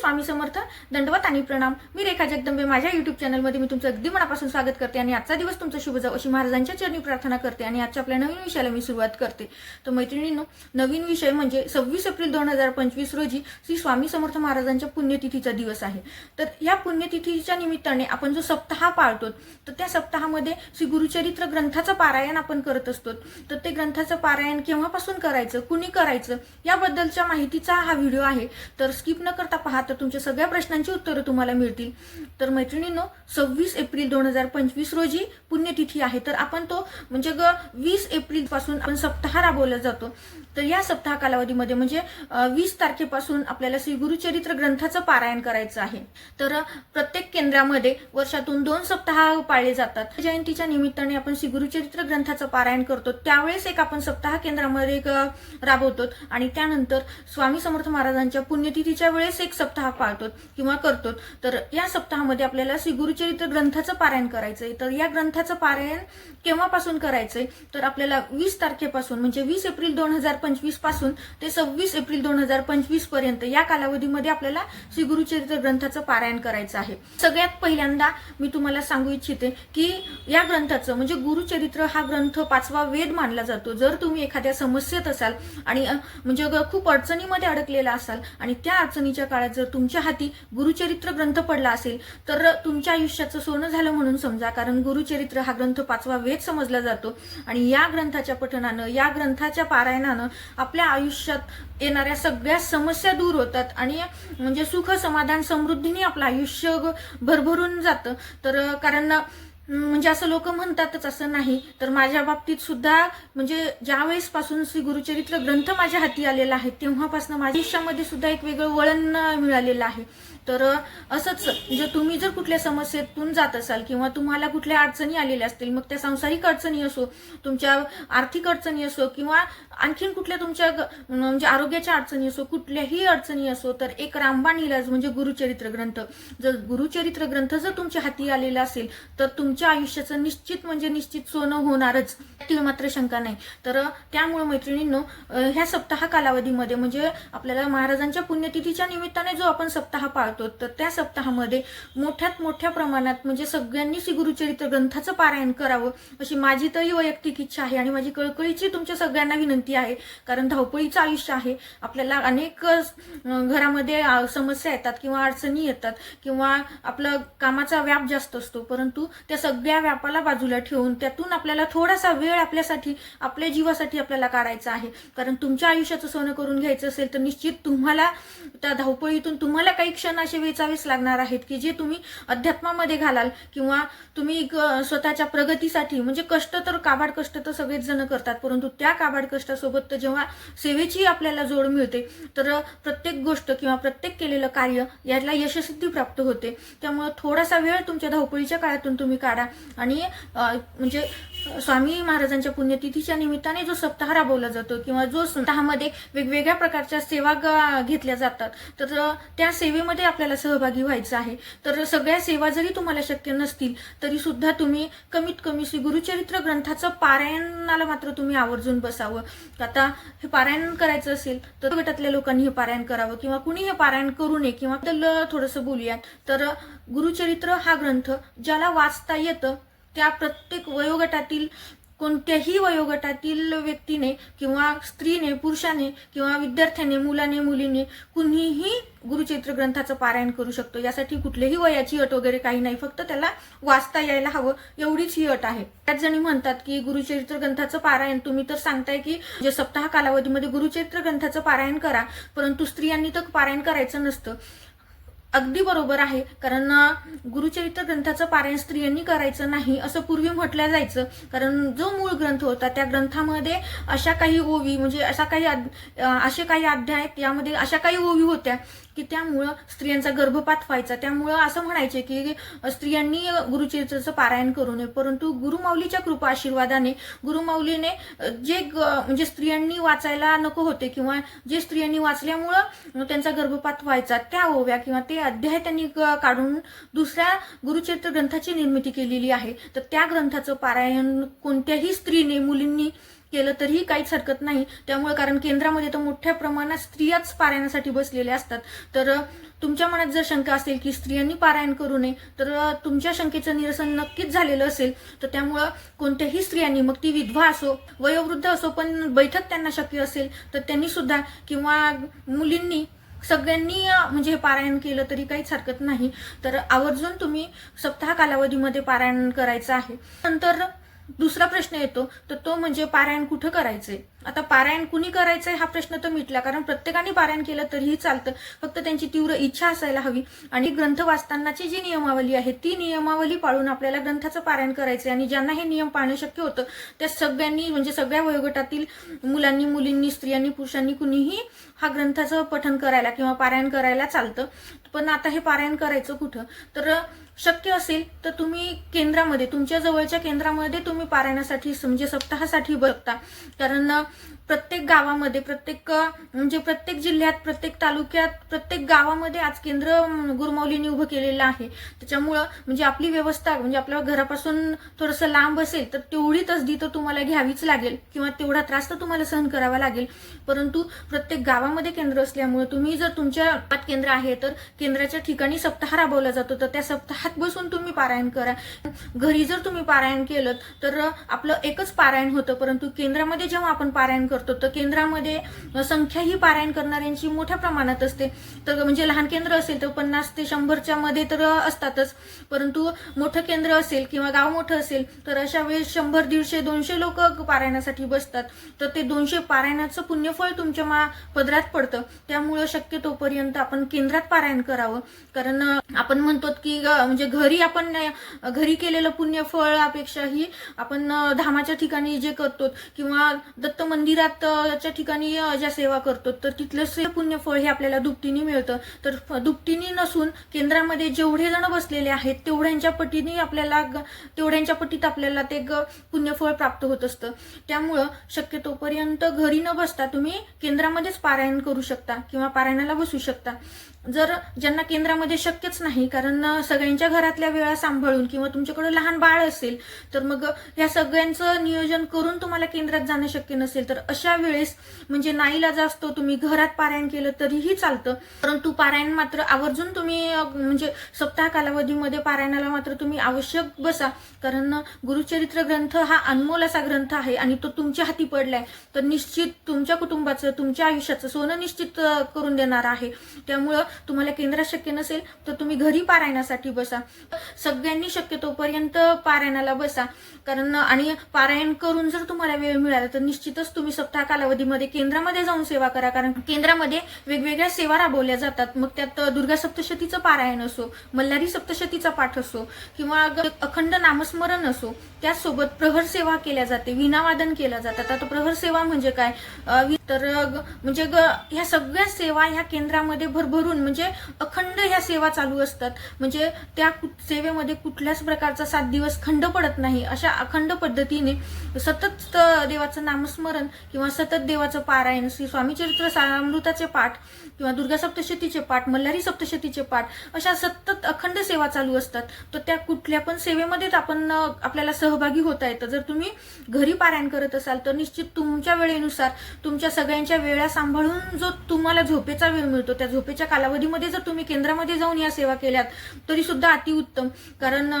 स्वामी समर्थ दंडवत आणि प्रणाम. मी रेखा जगदंबे. माझ्या युट्यूब चॅनलमध्ये मी तुमचं अगदी मनापासून स्वागत करते आणि आजचा दिवस तुमचा शुभ जाऊ अशी महाराजांच्या चरणी प्रार्थना करते आणि आजच्या आपल्या नवीन विषयाला मी सुरुवात करते. तर मैत्रिणींनो नवीन विषय म्हणजे सव्वीस एप्रिल दोन हजार पंचवीस रोजी श्री स्वामी समर्थ महाराजांच्या पुण्यतिथीचा दिवस आहे. तर या पुण्यतिथीच्या निमित्ताने आपण जो सप्ताह पाळतो तर त्या सप्ताहामध्ये श्री गुरुचरित्र ग्रंथाचं पारायण आपण करत असतो. तर ते ग्रंथाचं पारायण केव्हापासून करायचं कुणी करायचं याबद्दलच्या माहितीचा हा व्हिडिओ आहे. तर स्किप न करता पाहत तर तुमच्या सगळ्या प्रश्नांची उत्तरं तुम्हाला मिळतील. तर मैत्रिणींनो सव्वीस एप्रिल दोन हजार पंचवीस रोजी पुण्यतिथी आहे. तर आपण तो म्हणजे ग वीस एप्रिलपासून आपण सप्ताह राबवला जातो. तर या सप्ताह कालावधीमध्ये म्हणजे वीस तारखेपासून आपल्याला श्री गुरुचरित्र ग्रंथाचं पारायण करायचं आहे. तर प्रत्येक केंद्रामध्ये वर्षातून दोन सप्ताह पाळले जातात. जयंतीच्या निमित्ताने आपण श्री गुरुचरित्र ग्रंथाचं पारायण करतो. त्यावेळेस एक आपण सप्ताह केंद्रामध्ये एक राबवतो. आणि त्यानंतर स्वामी समर्थ महाराजांच्या पुण्यतिथीच्या वेळेस एक सप्ताह पाळतो किंवा करतो तर या सप्ताहामध्ये आपल्याला श्री गुरुचरित्र ग्रंथाचं पारायण करायचंय. तर या ग्रंथाचं पारायण केव्हापासून करायचंय? तर आपल्याला वीस तारखेपासून म्हणजे वीस एप्रिल दोन हजार पंचवीसपासून ते सव्वीस एप्रिल दोन हजार पंचवीसपर्यंत या कालावधीमध्ये आपल्याला श्री गुरुचरित्र ग्रंथाचं पारायण करायचं आहे. सगळ्यात पहिल्यांदा मी तुम्हाला सांगू इच्छिते की या ग्रंथाचं म्हणजे गुरुचरित्र हा ग्रंथ पाचवा वेद मानला जातो. जर तुम्ही एखाद्या समस्येत असाल आणि म्हणजे ग- खूप अडचणीमध्ये अडकलेला असाल आणि त्या अडचणीच्या काळात जर तुमच्या हाती गुरुचरित्र ग्रंथ पडला असेल तर तुमच्या आयुष्याचं सोनं झालं म्हणून समजा कारण गुरुचरित्र हा ग्रंथ पाचवा वेद समजला जातो. आणि या ग्रंथाच्या पठणानं या ग्रंथाच्या पारायणानं आपल्या आयुष्यात येणाऱ्या सगळ्या समस्या दूर होतात. आणि म्हणजे सुख समाधान समृद्धीने आपलं आयुष्य भरभरून जातं. तर कारण म्हणजे असं लोक म्हणतातच असं नाही. तर माझ्या बाबतीत सुद्धा म्हणजे ज्या वेळेसपासून श्री गुरुचरित्र ग्रंथ माझ्या हाती आलेला आहे तेव्हापासून माझ्या आयुष्यामध्ये सुद्धा एक वेगळं वळण मिळालेलं आहे. तर असंच म्हणजे तुम्ही जर कुठल्या समस्येतून जात असाल किंवा तुम्हाला कुठल्या अडचणी आलेल्या असतील मग त्या सांसारिक अडचणी असो तुमच्या आर्थिक अडचणी असो किंवा आणखीन कुठल्या तुमच्या ग- म्हणजे आरोग्याच्या अडचणी असो कुठल्याही अडचणी असो तर एक रामबाण इलाज म्हणजे गुरुचरित्र ग्रंथ. जर गुरुचरित्र ग्रंथ जर तुमच्या हाती आलेला असेल तर तुमच्या आयुष्याचं निश्चित म्हणजे निश्चित सोनं होणारच त्यातील मात्र शंका नाही. तर त्यामुळे मैत्रिणींनो ह्या सप्ताह कालावधीमध्ये म्हणजे आपल्याला महाराजांच्या पुण्यतिथीच्या निमित्ताने जो आपण सप्ताह पाळतो तर त्या सप्ताहामध्ये मोठ्यात मोठ्या प्रमाणात म्हणजे सगळ्यांनी श्री गुरुचरित्र ग्रंथाचं पारायण करावं अशी माझी तरी वैयक्तिक इच्छा आहे आणि माझी कळकळीची तुमच्या सगळ्यांना विनंती आहे. कारण धावपळीचं आयुष्य आहे. आपल्याला अनेक घरामध्ये समस्या येतात किंवा अडचणी येतात किंवा आपलं कामाचा व्याप जास्त असतो. परंतु त्या सगळ्या व्यापाला बाजूला ठेवून त्यातून आपल्याला थोडासा वेळ आपल्यासाठी आपल्या जीवासाठी आपल्याला काढायचा आहे. कारण तुमच्या आयुष्याचं सोनं करून घ्यायचं असेल तर निश्चित तुम्हाला त्या धावपळीतून तुम्हाला काही क्षण असे वेचावेच लागणार आहेत की जे तुम्ही अध्यात्मामध्ये घालाल किंवा तुम्ही स्वतःच्या प्रगतीसाठी म्हणजे कष्ट तर काबाड कष्ट तर सगळेच जण करतात परंतु त्या काबाड कष्टासोबत तर जेव्हा सेवेची आपल्याला जोड मिळते तर प्रत्येक गोष्ट किंवा प्रत्येक केलेलं कार्य याला यशसिद्धी प्राप्त होते. त्यामुळे थोडासा वेळ तुमच्या धावपळीच्या काळातून तुम्ही काढा आणि म्हणजे स्वामी महाराजांच्या पुण्यतिथीच्या निमित्ताने जो सप्ताह राबवला जातो किंवा जो सप्ताहामध्ये वेगवेगळ्या प्रकारच्या सेवा घेतल्या जातात तर त्या सेवेमध्ये आपल्याला सहभागी व्हायचं आहे. तर सगळ्या सेवा जरी तुम्हाला शक्य नसतील तरी सुद्धा तुम्ही कमीत कमी श्री गुरुचरित्र ग्रंथाचं पारायणाला मात्र तुम्ही आवर्जून बसावं. आता हे पारायण करायचं असेल तर गटातल्या लोकांनी हे पारायण करावं किंवा कुणी हे पारायण करू नये किंवा थोडंसं बोलूयात तर गुरुचरित्र हा ग्रंथ ज्याला वाचता येतं त्या प्रत्येक वयोगटातील कोणत्याही वयोगटातील व्यक्तीने किंवा स्त्रीने पुरुषाने किंवा विद्यार्थ्याने मुलाने मुलीने कुणीही गुरुचरित्र ग्रंथाचं पारायण करू शकतो. यासाठी कुठल्याही वयाची अट वगैरे काही नाही. फक्त त्याला वाचता यायला हवं एवढीच ही अट आहे. त्याच जणी म्हणतात की गुरुचरित्र ग्रंथाचं पारायण तुम्ही तर सांगताय की जे सप्ताह कालावधीमध्ये गुरुचरित्र ग्रंथाचं पारायण करा परंतु स्त्रियांनी तर पारायण करायचं नसतं. अगदी बरोबर आहे. कारण गुरुचरित्र ग्रंथाचं पारायण स्त्रियांनी करायचं नाही असं पूर्वी म्हटलं जायचं. कारण जो मूळ ग्रंथ होता त्या ग्रंथामध्ये अशा काही ओवी म्हणजे अशा काही असे काही अध्याय यामध्ये अशा काही ओवी होत्या की त्यामुळं स्त्रियांचा गर्भपात व्हायचा त्यामुळं असं म्हणायचे की स्त्रियांनी गुरुचरित्राचं पारायण करू नये. परंतु गुरुमाऊलीच्या कृपा आशीर्वादाने गुरुमाऊलीने जे ग- म्हणजे स्त्रियांनी वाचायला नको होते किंवा जे स्त्रियांनी वाचल्यामुळं त्यांचा गर्भपात व्हायचा त्या ओव्या किंवा ते अध्याय त्यांनी काढून दुसऱ्या गुरुचरित्र ग्रंथाची निर्मिती केलेली आहे. तर त्या ग्रंथाचं पारायण कोणत्याही स्त्रीने मुलींनी केलं तरीही काहीच हरकत नाही. त्यामुळे कारण केंद्रामध्ये तर मोठ्या प्रमाणात स्त्रियाच पारायणासाठी बसलेल्या असतात. तर तुमच्या मनात जर शंका असेल की स्त्रियांनी पारायण करू नये तर तुमच्या शंकेचं निरसन नक्कीच झालेलं असेल. तर त्यामुळं कोणत्याही स्त्रियांनी मग ती विधवा असो वयोवृद्ध असो पण बैठक त्यांना शक्य असेल तर त्यांनी सुद्धा किंवा मुलींनी सगळ्यांनी म्हणजे पारायण केलं तरी काहीच हरकत नाही. तर आवर्जून तुम्ही सप्ताह कालावधीमध्ये पारायण करायचं आहे. नंतर दुसरा प्रश्न येतो तर तो म्हणजे पारायण कुठं करायचंय? आता पारायण कुणी करायचंय हा प्रश्न तर मिटला कारण प्रत्येकाने पारायण केलं तरीही चालतं. फक्त त्यांची तीव्र इच्छा असायला हवी. आणि ग्रंथ वाचतानाची जी नियमावली आहे ती नियमावली पाळून आपल्याला ग्रंथाचं पारायण करायचंय. आणि ज्यांना हे नियम पाळणं शक्य होतं त्या सगळ्यांनी म्हणजे सगळ्या वयोगटातील मुलांनी मुलींनी स्त्रियांनी पुरुषांनी कुणीही हा ग्रंथाचं पठण करायला किंवा पारायण करायला चालतं. पण आता हे पारायण करायचं कुठं? तर शक्य असेल तर तुम्ही केंद्रामध्ये तुमच्या जवळच्या केंद्रामध्ये तुम्ही पारायणासाठी म्हणजे सप्ताहासाठी बघता कारण प्रत्येक गावामध्ये प्रत्येक म्हणजे प्रत्येक जिल्ह्यात प्रत्येक तालुक्यात प्रत्येक गावामध्ये आज केंद्र अम, उभं केलेलं आहे. त्याच्यामुळं म्हणजे आपली व्यवस्था म्हणजे आपल्या घरापासून थोडंसं लांब असेल तर तेवढी तसदी तर तुम्हाला घ्यावीच लागेल किंवा तेवढा त्रास तर तुम्हाला सहन करावा लागेल. परंतु प्रत्येक गावामध्ये केंद्र असल्यामुळे तुम्ही जर तुमच्या केंद्र आहे तर केंद्राच्या ठिकाणी सप्ताह राबवला जातो. तर त्या सप्ताहात बसून तुम्ही पारायण करा. घरी जर तुम्ही पारायण केलं तर आपलं एकच पारायण होतं परंतु केंद्रामध्ये जेव्हा आपण पारायण करतो तर केंद्रामध्ये संख्या ही पारायण करणाऱ्यांची मोठ्या प्रमाणात असते. तर म्हणजे लहान केंद्र असेल तर पन्नास ते शंभरच्या मध्ये तर असतातच. परंतु मोठं केंद्र असेल किंवा गाव मोठं असेल तर अशा वेळेस शंभर दीडशे दोनशे लोक पारायणासाठी बसतात. तर ते दोनशे पारायणाचं पुण्यफळ तुमच्या मा पदरात पडतं. त्यामुळं शक्यतोपर्यंत आपण केंद्रात पारायण करावं. कारण आपण म्हणतो की म्हणजे घरी आपण घरी केलेलं पुण्यफळापेक्षाही आपण धामाच्या ठिकाणी जे करतो किंवा दत्त मंदिरातच्या ठिकाणी ज्या सेवा करतो तर तिथलं से पुण्यफळ हे आपल्याला दुपटीने मिळतं. तर दुपटीने नसून केंद्रामध्ये जेवढे जण बसलेले आहेत तेवढ्यांच्या पटीने आपल्याला ग- तेवढ्यांच्या पटीत आपल्याला ते ग- पुण्यफळ प्राप्त होत असतं. त्यामुळं शक्यतोपर्यंत घरी न बसता तुम्ही केंद्रामध्येच पारायण करू शकता किंवा पारायणाला बसू शकता. जर ज्यांना केंद्रामध्ये शक्यच नाही कारण सगळ्यांच्या घरातल्या वेळा सांभाळून किंवा तुमच्याकडे लहान बाळ असेल तर मग या सगळ्यांचं नियोजन करून तुम्हाला केंद्रात जाणं शक्य नसेल तर अशा वेळेस म्हणजे नाईला असतो तुम्ही घरात पारायण केलं तरीही चालतं. परंतु पारायण मात्र आवर्जून तुम्ही म्हणजे सप्ताह कालावधीमध्ये पारायणाला मात्र तुम्ही आवश्यक बसा. कारण गुरुचरित्र ग्रंथ हा अनमोल असा ग्रंथ आहे आणि तो तुमच्या हाती पडलाय तर निश्चित तुमच्या कुटुंबाचं तुमच्या आयुष्याचं सोनं निश्चित करून देणार आहे. त्यामुळं तुम्हाला केंद्रात शक्य नसेल तर तुम्ही घरी पारायणासाठी बसा. सगळ्यांनी शक्यतोपर्यंत पारायणाला बसा. कारण आणि पारायण करून जर तुम्हाला वेळ मिळाला तर निश्चितच तुम्ही सप्ताह कालावधीमध्ये केंद्रामध्ये जाऊन सेवा करा. कारण केंद्रामध्ये वेगवेगळ्या सेवा राबवल्या जातात. मग त्यात दुर्गा सप्तशतीचं पारायण असो मल्हारी सप्तशतीचा पाठ असो किंवा अखंड नामस्मरण असो त्यासोबत प्रहर सेवा केल्या जाते विनावादन केल्या जातात आता प्रहर सेवा म्हणजे काय? तर म्हणजे ग- ह्या सगळ्या सेवा ह्या केंद्रामध्ये भरभरून म्हणजे अखंड ह्या सेवा चालू असतात. म्हणजे त्या सेवेमध्ये कुठल्याच प्रकारचा सात दिवस खंड पडत नाही. अशा अखंड पद्धतीने सतत देवाचं नामस्मरण किंवा सतत देवाचं पारायण श्री स्वामीचरित्र सारामृताचे पाठ किंवा दुर्गा सप्तशतीचे पाठ मल्हारी सप्तशतीचे पाठ अशा सतत अखंड सेवा चालू असतात. तर त्या कुठल्या पण सेवेमध्येच आपण आपल्याला सहभागी होता येतं. जर तुम्ही घरी पारायण करत असाल तर निश्चित तुमच्या वेळेनुसार तुमच्या सगळ्यांच्या वेळा सांभाळून जो तुम्हाला झोपेचा वेळ मिळतो त्या झोपेच्या कालावधीमध्ये जर तुम्ही केंद्रामध्ये जाऊन या सेवा केल्यात तरी सुद्धा अतिउत्तम कारण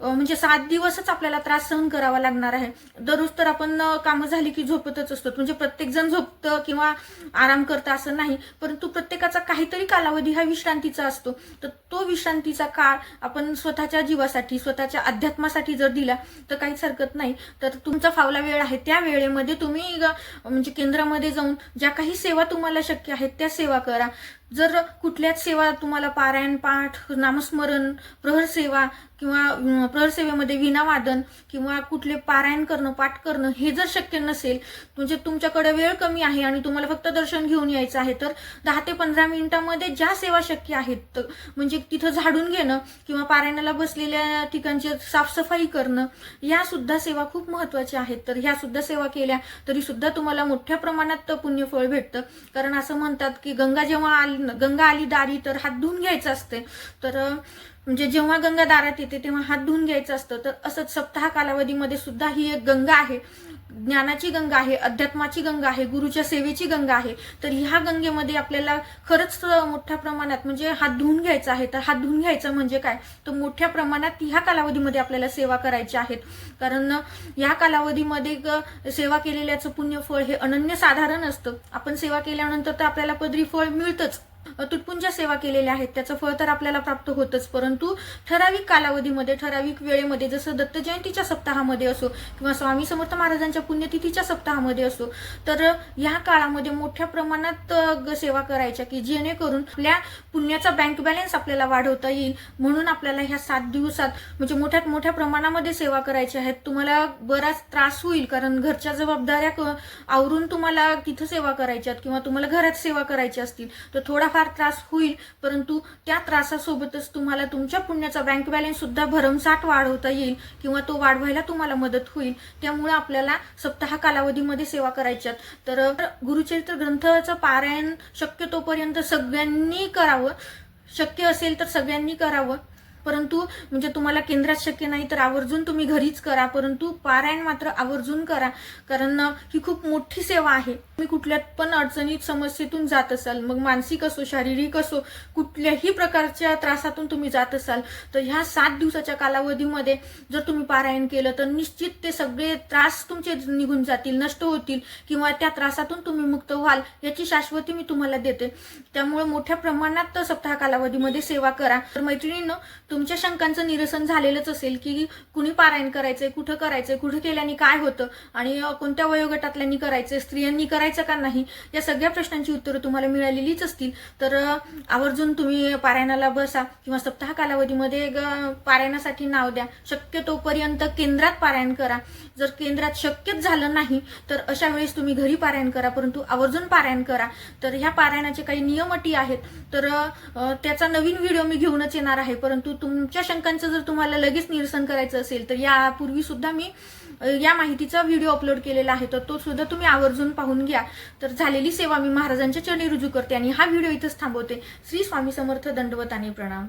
म्हणजे सात दिवसच आपल्याला त्रास सहन करावा लागणार आहे. दररोज तर आपण कामं झाली की झोपतच असतो. म्हणजे प्रत्येक जण झोपतं किंवा आराम करतं असं नाही. परंतु प्रत्येकाचा काहीतरी कालावधी हा विश्रांतीचा असतो. तर तो विश्रांतीचा काळ आपण स्वतःच्या जीवासाठी स्वतःच्या अध्यात्मासाठी जर दिला तर काहीच हरकत नाही. तर तुमचा फावला वेळ आहे. त्या वेळेमध्ये तुम्ही ग- म्हणजे केंद्रामध्ये जाऊन ज्या काही सेवा तुम्हाला शक्य आहेत त्या सेवा करा. जर कुठल्याच सेवा तुम्हाला पारायण पाठ नामस्मरण प्रहर सेवा किंवा प्रहरसेवेमध्ये प्रहर सेवेमध्ये विनावादन किंवा कुठले पारायण करणं पाठ करणं हे जर शक्य नसेल म्हणजे तुमच्याकडे वेळ कमी आहे आणि तुम्हाला फक्त दर्शन घेऊन यायचं आहे तर दहा ते पंधरा मिनिटांमध्ये ज्या सेवा शक्य आहेत म्हणजे तिथं झाडून घेणं किंवा पारायणाला बसलेल्या ठिकाणची साफसफाई करणं या सुद्धा सेवा खूप महत्त्वाच्या आहेत. तर ह्या सुद्धा सेवा केल्या तरी सुद्धा तुम्हाला मोठ्या प्रमाणात पुण्यफळ भेटतं. कारण असं म्हणतात की गंगा जेव्हा आली गंगा आली दारी तर हात धुवून घ्यायचं असते. तर म्हणजे जेव्हा गंगा दारात येते तेव्हा हात धुवून घ्यायचं असतं. तर असंच सप्ताह कालावधीमध्ये सुद्धा ही एक गंगा आहे. ज्ञानाची गंगा आहे अध्यात्माची गंगा आहे गुरुच्या सेवेची गंगा आहे तर ह्या गंगेमध्ये आपल्याला खरंच मोठ्या प्रमाणात म्हणजे हात धुवून घ्यायचा आहे. तर हात धुवून घ्यायचं म्हणजे काय? तर मोठ्या प्रमाणात ह्या कालावधीमध्ये आपल्याला सेवा करायची आहेत. कारण ह्या कालावधीमध्ये सेवा केलेल्याचं पुण्यफळ हे अनन्य साधारण असतं. आपण सेवा केल्यानंतर तर आपल्याला पदरी फळ मिळतंच. तुटपुंज्या सेवा केलेल्या आहेत. त्याचं फळ तर आपल्याला प्राप्त होतच. परंतु ठराविक कालावधीमध्ये ठराविक वेळेमध्ये जसं दत्त जयंतीच्या सप्ताहामध्ये असो किंवा स्वामी समर्थ महाराजांच्या पुण्यतिथीच्या सप्ताहामध्ये असो तर ह्या काळामध्ये मोठ्या प्रमाणात सेवा करायच्या की जेणेकरून आपल्या पुण्याचा बँक बॅलन्स आपल्याला वाढवता येईल. म्हणून आपल्याला ह्या सात दिवसात म्हणजे मोठ्यात मोठ्या प्रमाणामध्ये सेवा करायची आहेत. तुम्हाला बराच त्रास होईल कारण घरच्या जबाबदाऱ्या आवरून तुम्हाला तिथं सेवा करायच्या किंवा तुम्हाला घरात सेवा करायची असतील. तर थोडाफार त्रास होईल परंतु त्या त्रासासोबतच तुम्हाला तुमच्या पुण्याचा बँक बॅलन्स सुद्धा भरमसाठ वाढवता येईल किंवा तो वाढवायला तुम्हाला मदत होईल. त्यामुळे आपल्याला सप्ताह कालावधीमध्ये सेवा करायच्यात. तर गुरुचरित्र ग्रंथाचं पारायण शक्यतोपर्यंत सगळ्यांनी करावं. शक्य असेल तर सगळ्यांनी करावं. परंतु म्हणजे तुम्हाला केंद्रात शक्य नाही तर आवर्जून तुम्ही घरीच करा परंतु पारायण मात्र आवर्जून करा. कारण ही खूप मोठी सेवा आहे. तुम्ही कुठल्या पण अडचणीत समस्येतून जात असाल मग मानसिक असो शारीरिक असो कुठल्याही प्रकारच्या त्रासातून तुम्ही जात असाल तर ह्या सात दिवसाच्या कालावधीमध्ये जर तुम्ही पारायण केलं तर निश्चित ते सगळे त्रास तुमचे निघून जातील नष्ट होतील किंवा त्या त्रासातून तुम्ही मुक्त व्हाल याची शाश्वती मी तुम्हाला देते. त्यामुळे मोठ्या प्रमाणात सप्ताह कालावधीमध्ये सेवा करा. तर मैत्रिणीनं तुमच्या शंकांचं निरसन झालेलंच असेल की कुणी पारायण करायचंय कुठं करायचंय कुठं केल्याने काय होतं आणि कोणत्या वयोगटातल्यांनी करायचंय स्त्रियांनी करायचं का नाही या सगळ्या प्रश्नांची उत्तरं तुम्हाला मिळालेलीच असतील. तर आवर्जून तुम्ही पारायणाला बसा किंवा सप्ताह कालावधीमध्ये ग- पारायणासाठी नाव द्या. शक्यतोपर्यंत केंद्रात पारायण करा. जर केंद्रात शक्यच झालं नाही तर अशा वेळेस तुम्ही घरी पारायण करा परंतु आवर्जून पारायण करा. तर ह्या पारायणाचे काही नियम अटी आहेत. तर त्याचा नवीन व्हिडिओ मी घेऊनच येणार आहे परंतु तुमच्या शंकांचं जर तुम्हाला लगेच निरसन करायचं असेल तर यापूर्वी सुद्धा मी या माहितीचा व्हिडिओ अपलोड केलेला आहे तर तो सुद्धा तुम्ही आवर्जून पाहून घ्या. तर झालेली सेवा मी महाराजांच्या चरणी रुजू करते आणि हा व्हिडिओ इथंच थांबवते. श्री स्वामी समर्थ दंडवताने प्रणाम.